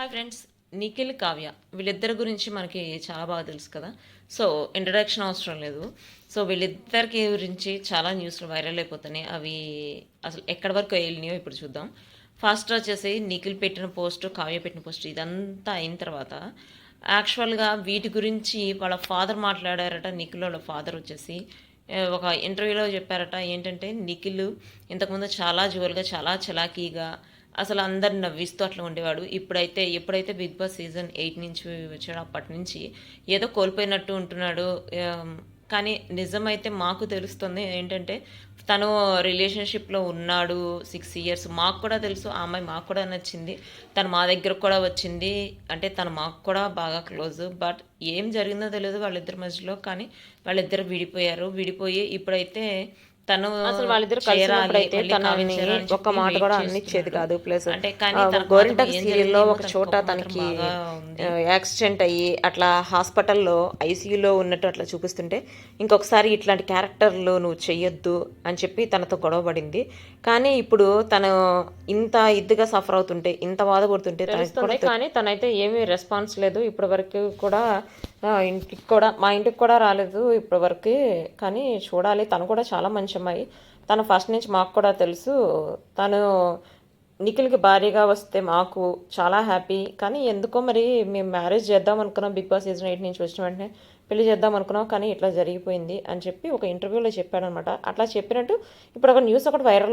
Hi friends Nikhil Kavya వీళ్ళిద్దరి గురించి మనకి చాలా బాగా తెలుసు కదా. సో ఇంట్రడక్షన్ అవసరం లేదు. సో వీళ్ళిద్దరికి గురించి చాలా న్యూస్లు వైరల్ అయిపోతున్నాయి. అవి అసలు ఎక్కడి వరకు వెళ్ళినాయో ఇప్పుడు చూద్దాం. ఫస్ట్ వచ్చేసి నిఖిల్ పెట్టిన పోస్ట్ కావ్య పెట్టిన పోస్ట్ ఇదంతా అయిన తర్వాత యాక్చువల్గా వీటి గురించి వాళ్ళ ఫాదర్ మాట్లాడారట. నిఖిల్ వాళ్ళ ఫాదర్ వచ్చేసి ఒక ఇంటర్వ్యూలో చెప్పారట. ఏంటంటే నిఖిల్ ఇంతకుముందు చాలా జోరుగా చాలా చలాకీగా అసలు అందరిని నవ్విస్తూ అట్లా ఉండేవాడు. ఇప్పుడైతే ఎప్పుడైతే బిగ్ బాస్ సీజన్ ఎయిట్ నుంచి వచ్చాడో అప్పటి నుంచి ఏదో కోల్పోయినట్టు ఉంటున్నాడు. కానీ నిజమైతే మాకు తెలుస్తుంది ఏంటంటే తను రిలేషన్షిప్లో ఉన్నాడు సిక్స్ ఇయర్స్. మాకు కూడా తెలుసు ఆ అమ్మాయి మాకు కూడా నచ్చింది. తను మా దగ్గర కూడా వచ్చింది. అంటే తను మాకు కూడా బాగా క్లోజ్. బట్ ఏం జరిగిందో తెలియదు వాళ్ళిద్దరి మధ్యలో. కానీ వాళ్ళిద్దరు విడిపోయారు. విడిపోయి ఇప్పుడైతే తను అసలు వాళ్ళిద్దరు కలిసినప్పుడైతే తనని ఒక్క మాట కూడా. అన్నిచ్చేది కాదు. ప్లస్ గోరింటక్ సీరియల్లో ఒక చోట తనకి. యాక్సిడెంట్ అయ్యి అట్లా హాస్పిటల్లో ఐసీయూలో ఉన్నట్టు అట్లా చూపిస్తుంటే ఇంకొకసారి ఇట్లాంటి క్యారెక్టర్లు నువ్వు చెయ్యొద్దు అని చెప్పి తనతో గొడవ పడింది. కానీ ఇప్పుడు తను ఇంత ఇదిగా సఫర్ అవుతుంటే ఇంత బాధపడుతుంటే కానీ తనైతే ఏమీ రెస్పాన్స్ లేదు. ఇప్పటి వరకు కూడా ఇంటికి కూడా మా ఇంటికి కూడా రాలేదు ఇప్పటి వరకు. కానీ చూడాలి తను కూడా చాలా మంచి అమ్మాయి తను ఫస్ట్ నుంచి మాకు కూడా తెలుసు. తను నిఖిల్కి భారీగా వస్తే మాకు చాలా హ్యాపీ కానీ ఎందుకో మరి మేము మ్యారేజ్ చేద్దాం అనుకున్నాం బిగ్ బాస్ సీజన్ ఎయిట్ నుంచి వచ్చిన వెంటనే పెళ్ళి చేద్దాం అనుకున్నాం కానీ ఇట్లా జరిగిపోయింది అని చెప్పి ఒక ఇంటర్వ్యూలో చెప్పాడనమాట. అట్లా చెప్పినట్టు ఇప్పుడు ఒక న్యూస్ ఒకటి వైరల్